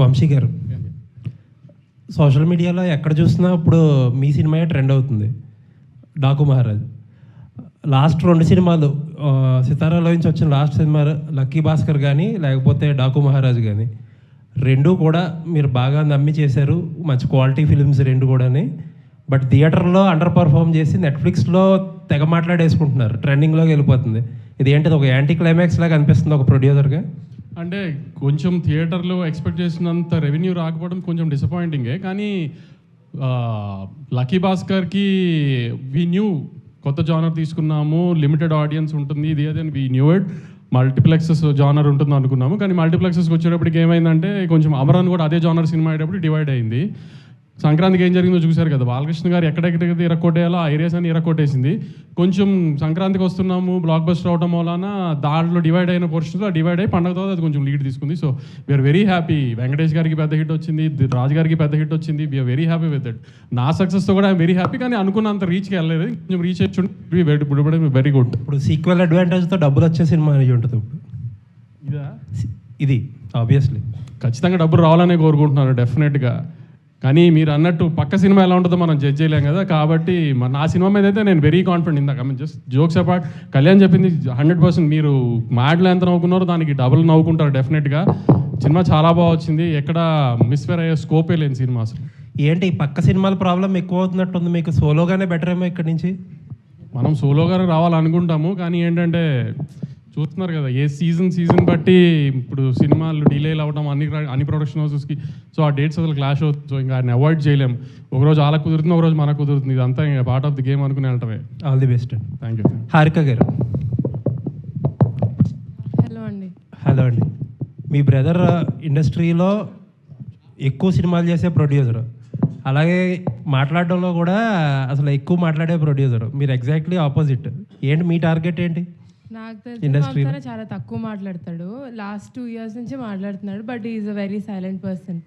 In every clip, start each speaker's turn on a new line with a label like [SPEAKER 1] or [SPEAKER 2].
[SPEAKER 1] వంశీ గారు సోషల్ మీడియాలో ఎక్కడ చూసినా ఇప్పుడు మీ సినిమాయే ట్రెండ్ అవుతుంది. డాకు మహారాజ్. లాస్ట్ రెండు సినిమాలు సితారాలో నుంచి వచ్చిన లాస్ట్ సినిమా లక్కీ భాస్కర్ కానీ లేకపోతే డాకు మహారాజ్ కానీ రెండు కూడా మీరు బాగా నమ్మి చేశారు. మంచి క్వాలిటీ ఫిలిమ్స్ రెండు కూడాని. బట్ థియేటర్లో అండర్ పర్ఫామ్ చేసి నెట్ఫ్లిక్స్లో తెగ మాట్లాడేసుకుంటున్నారు. ట్రెండింగ్లోకి వెళ్ళిపోతుంది. ఇది ఏంటిది ఒక యాంటీ క్లైమాక్స్ లాగా అనిపిస్తుంది ఒక ప్రొడ్యూసర్గా
[SPEAKER 2] అంటే కొంచెం థియేటర్లో ఎక్స్పెక్ట్ చేసినంత రెవెన్యూ రాకపోవడం కొంచెం డిసప్పాయింటింగే కానీ లక్కీ భాస్కర్కి వి న్యూ కొత్త జానర్ తీసుకున్నాము లిమిటెడ్ ఆడియన్స్ ఉంటుంది ఇది అదే we knew it multiplexes genre ఉంటుంది అనుకున్నాము. కానీ మల్టీప్లెక్సెస్కి వచ్చేటప్పటికి ఏమైందంటే కొంచెం అమరాన్ కూడా అదే జానర్ సినిమా అయ్యేటప్పుడు డివైడ్ అయింది. సంక్రాంతికి ఏం జరిగిందో చూశారు కదా. బాలకృష్ణ గారు ఎక్కడెక్కడైతే ఇరక్కొట్టేయాలో ఆ ఏరియాస్ అని ఇరక్కొట్టేసింది. కొంచెం సంక్రాంతికి వస్తున్నాము బ్లాక్ బస్టర్ అవడం వలన దాంట్లో డివైడ్ అయిన పోర్షన్స్ డివైడ్ అయ్యి పండగ తర్వాత అది కొంచెం లీడ్ తీసుకుంది. So we're very happy Venkatesh గారికి పెద్ద హిట్ వచ్చింది రాజ్ గారికి పెద్ద హిట్ వచ్చింది. We're very happy with it నా సక్సెస్తో కూడా ఐమ్ వెరీ హ్యాపీ కానీ అనుకున్నంత రీచ్కి వెళ్ళలేదు. కొంచెం రీచ్ వచ్చి వెరీ వెరీ గుడ్
[SPEAKER 1] ఇప్పుడు సీక్వెల్ అడ్వాంటేజ్తో డబ్బులు వచ్చే సినిమా అని ఉంటుంది ఇప్పుడు.
[SPEAKER 2] ఇదా?
[SPEAKER 1] ఇది ఆబ్వియస్లీ
[SPEAKER 2] ఖచ్చితంగా డబ్బులు రావాలనే కోరుకుంటున్నాను డెఫినెట్గా కానీ మీరు అన్నట్టు పక్క సినిమా ఎలా ఉంటుందో మనం జడ్జ్ చేయలేం కదా. కాబట్టి మన నా సినిమా మీద అయితే నేను వెరీ కాన్ఫిడెంట్ ఇందాక. Mean just jokes apart Kalyan చెప్పింది హండ్రెడ్ పర్సెంట్ మీరు మాటలు ఎంత నవ్వుకున్నారో దానికి డబుల్ నవ్వుకుంటారు డెఫినెట్గా సినిమా చాలా బాగా వచ్చింది. ఎక్కడ మిస్ఫేర్ అయ్యే స్కోపే లేని సినిమా అసలు.
[SPEAKER 1] ఏంటి ఈ పక్క సినిమాల ప్రాబ్లం ఎక్కువ అవుతున్నట్టుంది. మీకు సోలోగానే బెటర్ ఏమో ఇక్కడి నుంచి?
[SPEAKER 2] మనం సోలోగా రావాలనుకుంటాము. కానీ ఏంటంటే చూస్తున్నారు కదా ఏ సీజన్ సీజన్ బట్టి ఇప్పుడు సినిమాలు డిలే అవ్వడం అన్ని అన్ని ప్రొడక్షన్ హౌసెస్కి సో ఆ డేట్స్ అసలు క్లాష్ అవుతుంది సో ఇంకా ఆయన అవాయిడ్ చేయలేం. ఒకరోజు అలా కుదురుతుంది ఒకరోజు మనకు కుదురుతుంది. ఇదంతా ఇంకా పార్ట్ ఆఫ్ ది గేమ్ అనుకుని వెళ్ళటమే.
[SPEAKER 1] All the best
[SPEAKER 2] thank you
[SPEAKER 1] Harika గారు.
[SPEAKER 3] హలో అండి.
[SPEAKER 1] హలో అండి. మీ బ్రదర్ ఇండస్ట్రీలో ఎక్కువ సినిమాలు చేసే ప్రొడ్యూసర్ అలాగే మాట్లాడడంలో కూడా అసలు ఎక్కువ మాట్లాడే ప్రొడ్యూసర్ మీరు ఎగ్జాక్ట్లీ ఆపోజిట్ ఏంటి మీ టార్గెట్ ఏంటి?
[SPEAKER 3] నాకు? వంశధార చాలా తక్కువ మాట్లాడతాడు. లాస్ట్ టూ ఇయర్స్ నుంచి మాట్లాడుతున్నాడు but is a very silent person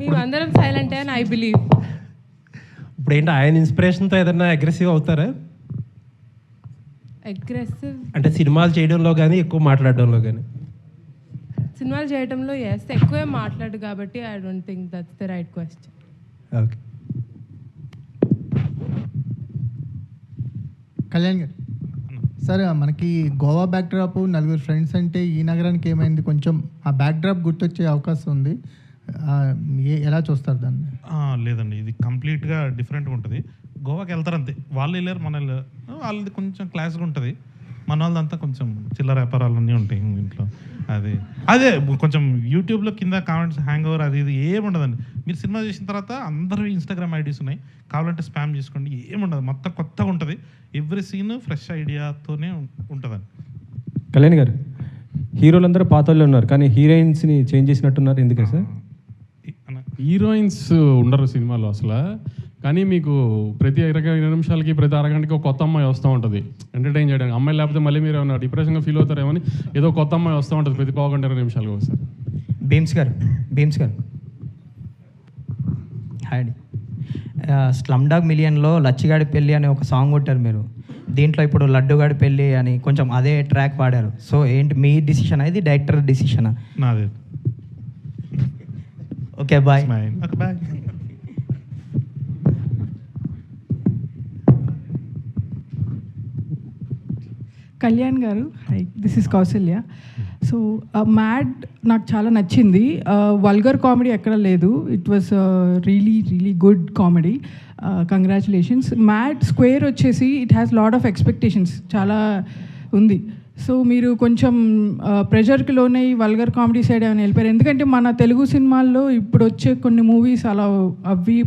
[SPEAKER 3] మేమందరం సైలెంట్ అని ఐ బిలీవ్
[SPEAKER 1] ఇప్పుడు ఏంటి ఆయన ఇన్స్పిరేషన్తో ఏదైనా అగ్రెసివ్ అవుతారా?
[SPEAKER 3] అగ్రెసివ్
[SPEAKER 1] అంటే సినిమాలు చేయడంలో కానీ ఎక్కువ మాట్లాడడంలో కానీ
[SPEAKER 3] సినిమాలు చేయడంలో ఎస్ ఎక్కువే మాట్లాడు కాబట్టి I don't think that's the right question
[SPEAKER 1] okay
[SPEAKER 4] Kalyan గారు. సార్ మనకి గోవా బ్యాక్డ్రాప్ నలుగురు ఫ్రెండ్స్ అంటే ఈ నగరానికి ఏమైంది? కొంచెం ఆ బ్యాక్డ్రాప్ గుర్తొచ్చే అవకాశం ఉంది. ఎలా చూస్తారు దాన్ని?
[SPEAKER 5] లేదండి. ఇది కంప్లీట్గా డిఫరెంట్గా ఉంటుంది. గోవాకి వెళ్తారు అంతే. వాళ్ళు వెళ్ళారు మన వెళ్ళారు వాళ్ళది కొంచెం క్లాస్గా ఉంటుంది. మన వాళ్ళదంతా కొంచెం చిల్లర వ్యాపారాలు అన్నీ ఉంటాయి ఇంట్లో. అదే. అదే కొంచెం యూట్యూబ్లో కింద కామెంట్స్ హ్యాంగ్ ఓవర్ అది ఇది ఏముండదండి మీరు సినిమా చేసిన తర్వాత అందరూ ఇన్స్టాగ్రామ్ ఐడీస్ ఉన్నాయి. కావాలంటే స్పామ్ చేసుకోండి ఏముండదు మొత్తం కొత్తగా ఉంటుంది. ఎవ్రీ సీన్ ఫ్రెష్ ఐడియాతోనే ఉంటుందండి.
[SPEAKER 6] కళ్యాణ్ గారు హీరోలందరూ పాత వాళ్ళు ఉన్నారు కానీ హీరోయిన్స్ని చేంజ్ చేసినట్టున్నారు. ఎందుకే సార్?
[SPEAKER 2] హీరోయిన్స్ ఉండరు సినిమాలో అసలు. కానీ మీకు ప్రతి ఇరవై నిమిషాలకి ప్రతి అరగంటకి ఒక కొత్త అమ్మాయి వస్తూ ఉంటుంది. ఎంటర్టైన్ చేయడానికి. అమ్మాయి లేకపోతే మళ్ళీ మీరు ఏమైనా డిప్రెషన్గా ఫీల్ అవుతారేమని ఏదో కొత్త అమ్మాయి వస్తూ ఉంటుంది ప్రతి పావు గంట ఇరవై నిమిషాలకు ఒకసారి.
[SPEAKER 7] భీమ్స్ గారు భీమ్స్ గారు. హాయ్ అండి. స్లమ్ డాగ్ మిలియన్లో లచ్చిగాడి పెళ్ళి అనే ఒక సాంగ్ కొట్టారు మీరు. దీంట్లో ఇప్పుడు లడ్డుగాడి పెళ్ళి అని కొంచెం అదే ట్రాక్ పాడారు. సో ఏంటి మీ డిసిషన్ ఇది డైరెక్టర్ డిసిషనా
[SPEAKER 5] నాదే.
[SPEAKER 7] ఓకే బాయ్
[SPEAKER 5] బాయ్
[SPEAKER 8] కళ్యాణ్ గారు hi this is Kausalya so Mad నాకు చాలా నచ్చింది. Uh, వల్గర్ కామెడీ ఎక్కడ లేదు. It was really really good comedy congratulations Mad Square వచ్చేసి it has lot of expectations చాలా ఉంది. సో మీరు కొంచెం ప్రెషర్కి లోనే వల్గర్ కామెడీ సైడ్ ఏమైనా వెళ్ళిపోయారు? ఎందుకంటే మన తెలుగు సినిమాల్లో ఇప్పుడు వచ్చే కొన్ని మూవీస్ అలా అవి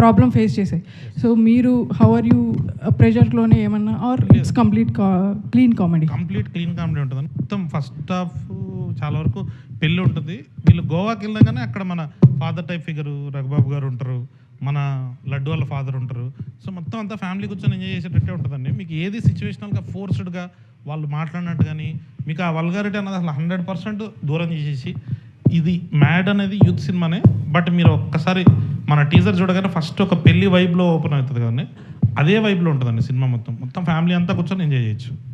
[SPEAKER 8] ప్రాబ్లం ఫేస్ చేసాయి. సో మీరు హౌ ఆర్ యూ ప్రెషర్లోనే ఏమన్నా or it's complete clean comedy
[SPEAKER 5] complete clean comedy ఉంటుంది. మొత్తం ఫస్ట్ హాఫ్ చాలా వరకు పెళ్ళి ఉంటుంది. వీళ్ళు గోవాకి వెళ్ళగానే అక్కడ మన ఫాదర్ టైప్ ఫిగర్ రఘుబాబు గారు ఉంటారు. మన లడ్డు వాళ్ళ ఫాదర్ ఉంటారు. సో మొత్తం అంతా ఫ్యామిలీ కూర్చొని ఎంజాయ్ చేసేటట్టే ఉంటుందండి. మీకు ఏది సిచ్యువేషనల్గా ఫోర్స్డ్గా వాళ్ళు మాట్లాడినట్టు కానీ మీకు ఆ వల్గారిటీ అన్నది అసలు హండ్రెడ్ పర్సెంట్ దూరం చేసేసి ఇది మ్యాడ్ అనేది యూత్ సినిమానే. బట్ మీరు ఒక్కసారి మన టీజర్ చూడగానే ఫస్ట్ ఒక పెళ్ళి వైబ్లో ఓపెన్ అవుతుంది కానీ అదే వైబ్లో ఉంటుందండి సినిమా మొత్తం. మొత్తం ఫ్యామిలీ అంతా కూర్చొని ఎంజాయ్ చేయొచ్చు.